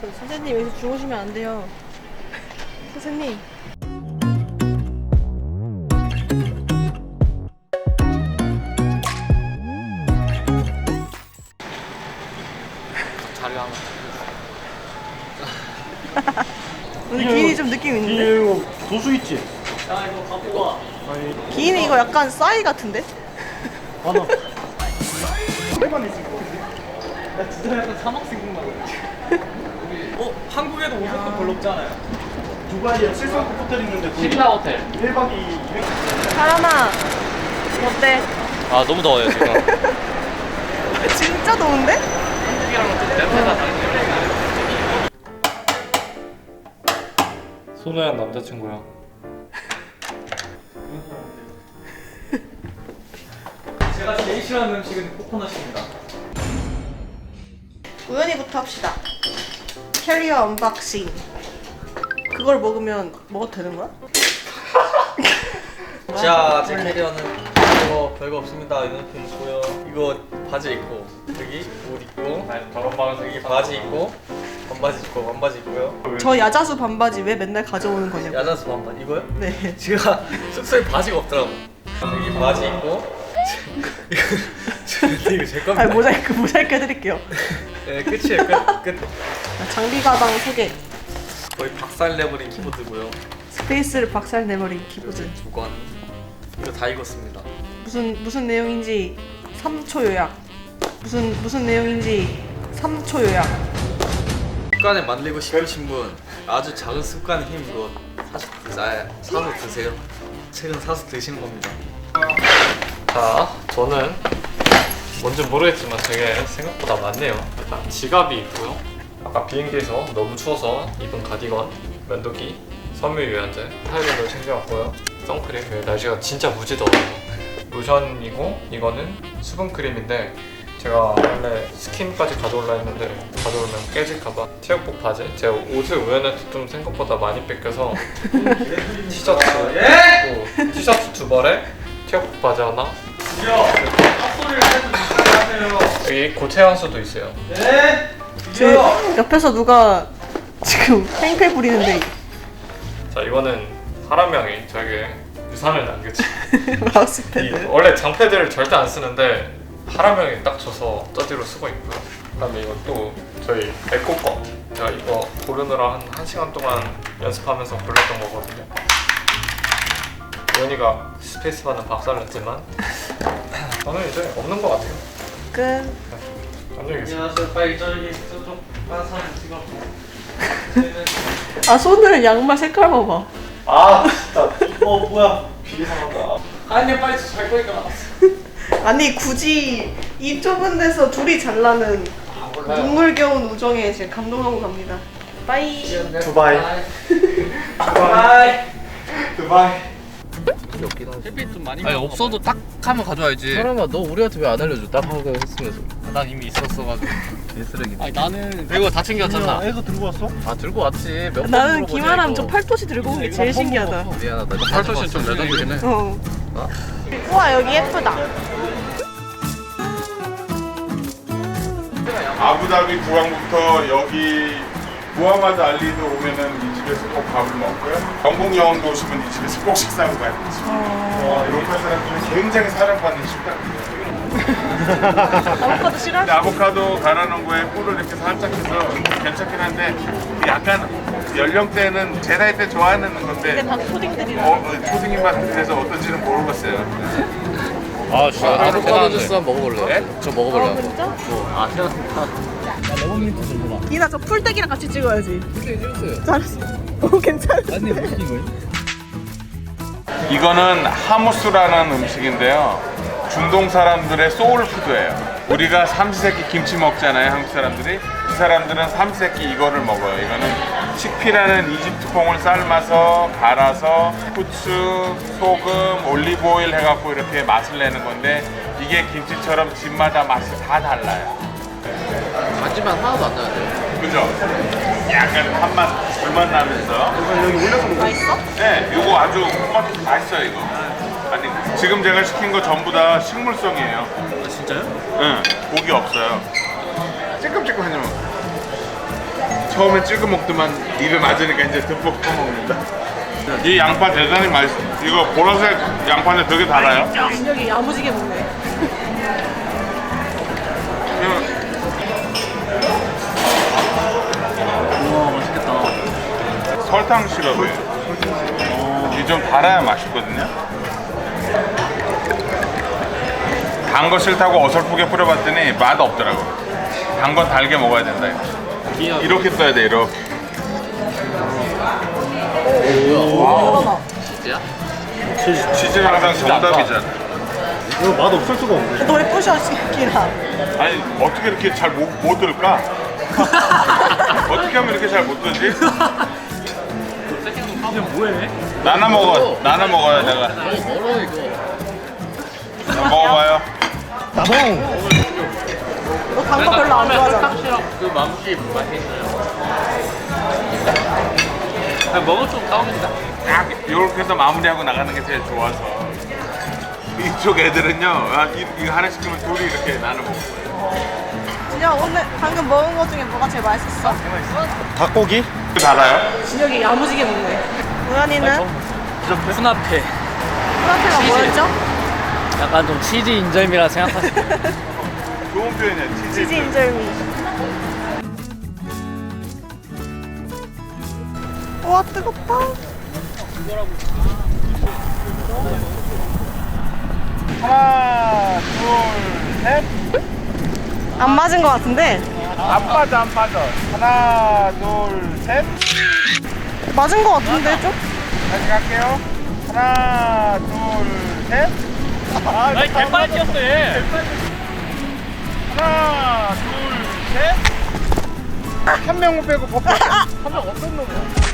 저 선생님 여기서 주무시면 안 돼요. 선생님. 자료 하나. 오늘 기인이 좀 느낌 있는데? 이거 도수 있지? 야 이거 갖고 와. 기인이 이거 약간 싸이 같은데? 하나. 나 진짜 약간 사막 생각나. 어 한국에도 오색도 별로 없잖아요. 두바이에 7성급 호텔 있는데 거기 신라 호텔. 1박이 200. 사람아, 어때? 아 너무 더워요 지금. 진짜 더운데? 한국이랑은 좀 냄새가 다르네. 손호연 남자친구야. 제가 제일 싫어하는 음식은 코코넛입니다. 우연히부터 합시다. 캐리어 언박싱. 그걸 먹으면 먹어도 되는 거야? 자, 제 캐리어는 이거 별거 없습니다. 이렇게 있고요. 이거 바지 입고 여기 옷 입고 저런 방에서 여기 바지 입고 반바지 입고 반바지 입고요. 저 야자수 반바지 왜 맨날 가져오는 거냐고. 야자수 반바지 이거요? 네. 제가 숙소에 바지가 없더라고. 여기 바지 입고 이거 이거 제 겁니다. 아 모자이크 모자이크 해드릴게요. 네, 끝이에요. 끝. 끝. 장비 가방 소개. 거의 박살 내버린 키보드고요. 스페이스를 박살 내버린 키보드. 주관. 이거 다 익었습니다. 무슨 무슨 내용인지 3초 요약. 무슨 무슨 내용인지 3초 요약. 습관을 만들고 싶으신 분 아주 작은 습관의 힘 이거 사서 드세요. 사서 드세요. 책은 사서 드시는 겁니다. 자, 저는 뭔지 모르겠지만 되게 생각보다 많네요. 일단 지갑이 있고요. 아까 비행기에서 너무 추워서 입은 가디건, 면도기, 섬유 유연제, 타이레놀 챙겨왔고요. 선크림, 왜 날씨가 진짜 무지 더워요. 로션이고 이거는 수분 크림인데 제가 원래 스킨까지 가져올라 했는데 가져오면 깨질까봐 체육복 바지 제가 옷을 우연히 좀 생각보다 많이 뺏겨서 티셔츠 또 티셔츠 두 벌에 체육복 바지 하나 헛 소리를 해도 하세요. 여기 고체 향수도 있어요 네. 저 옆에서 누가 지금 팽팽 부리는데 자 이거는 사람명이 저에게 유산을 남겼지 이 마우스패드. 원래 장패드를 절대 안 쓰는데 하라명이 딱 줘서 저지로 쓰고 있고요 그다음에 이것도 저희 에코 거 제가 이거 고르느라 한 1시간 동안 연습하면서 골랐던 거거든요 연이가 스페이스 바는 박살냈지만 저는 이제 없는 것 같아요 끝. 안녕히 계세요 안녕하세요. 빨리 저기 저쪽 한 사람 찍어. 아 손을 양말 색깔 봐봐. 아 진짜. 어 뭐야. 비상하다. 아니 빨리 잘 거니까. 아니 굳이 이 좁은 데서 둘이 잘나는 눈물 겨운 우정에 제가 감동하고 갑니다. 빠이. 두바이. 바이. 두바이. 햇빛 좀 많이. 아니 없어도 딱 하면 가져와야지 사람아 너 우리한테 왜 안 알려줘? 딱 하고 했으면서. 난 이미 있었어가지고 개쓰레기. 아니 나는 이거 다 챙겨왔잖아 애가 들고 왔어? 아 들고 왔지. 몇번 나는 김아람 저 팔토시 들고 온 게 제일 신기하다. 미안하다. 팔토시는 좀 레전드긴 해 어. 우와 여기 예쁘다. 아부다비 구항부터 여기 무하마드 알리도 오면은 이 집에서 꼭 밥을 먹고요. 영국 여행도 오시면 이 집에서 꼭 식사하고 가야 되지. 어, 로컬 사람들은 굉장히 사랑받는 식당이에요. 아보카도 싫어? 근데 아보카도 갈아 놓은 거에 꿀을 이렇게 살짝 해서 괜찮긴 한데 약간 연령대는 제 나이 때 좋아하는 근데 건데 다 초딩들이라. 어, 어, 초딩 맛에서 어떤지는 모르겠어요. 아 진짜 아보카도. 주스 한번 먹어볼래? 저아 먹어볼래. 진짜? 아 태어났다. 이나 저 풀떼기랑 같이 찍어야지. 찍었어요. 잘했어. 어 괜찮은데? 아니 무슨 이거야? 이거는 하무스라는 음식인데요. 중동 사람들의 소울푸드예요. 우리가 삼시세끼 김치 먹잖아요, 한국 사람들이. 이 사람들은 삼시세끼 이거를 먹어요. 이거는 식피라는 이집트콩을 삶아서 갈아서 후추, 소금, 올리브오일 해갖고 이렇게 맛을 내는 건데 이게 김치처럼 집마다 맛이 다 달라요. 간지만 하나도 안 나는데. 그죠? 약간 한맛, 불맛 나면서. 맛있어? 네, 이거 아주 맛- 맛있어요 이거. 아니 지금 제가 시킨 거 전부 다 식물성이에요. 아 진짜요? 응, 고기 없어요. 찔끔찔끔하지만 처음엔 찍어 먹더만 입에 맞으니까 이제 듬뿍 퍼먹는다. 이 양파 대단히 맛있어. 이거 보라색 양파인데 되게 달아요. 진혁이 야무지게 먹네. 설탕 시럽이에요. 이게 좀 달아야 맛있거든요. 단 거 싫다고 어설프게 뿌려봤더니 맛 없더라고. 단 건 달게 먹어야 된다. 이거. 이렇게 써야 돼 이렇게. 진짜야? 치즈는 항상 정답이잖아. 이거 맛 없을 수가 없네. 너왜 부셔 시키나? 아니 어떻게 이렇게 잘못못 들까? 어떻게 하면 이렇게 잘 못 들지? 이게 뭐해? 나눠 먹어. 나눠 먹어요 내가. 너무 멀어 이거. 자, 먹어봐요. 나봉. 너 단 거 별로 안 좋아하잖아. 그 맘씨 맛있어요. 아, 먹을 좀. 딱 이렇게 해서 마무리하고 나가는 게 제일 좋아서. 이쪽 애들은요, 아, 이- 이거 하나 시키면 둘이 이렇게 나눠 먹어요. 진혁 오늘 방금 먹은 거 중에 뭐가 제일 맛있었어? 닭고기? 달아요? 진혁이 야무지게 먹네. 우연이는 푸나페. 프라페가 뭐였죠? 약간 좀 치즈 인절미라 생각하시면 좋은 표현이야, 치즈. 치즈 인절미. 와 뜨겁다. 하나, 둘, 셋. 안 맞은 거 같은데? 안 빠져, 안 빠져. 하나, 둘, 셋. 맞은 거 같은데 좀? 다시 갈게요. 하나, 둘, 셋. 아, 아니 개빨리 뛰었어 얘. 하나, 둘, 셋. 한 명은 빼고 버퍼. 한명 어떤 놈이야?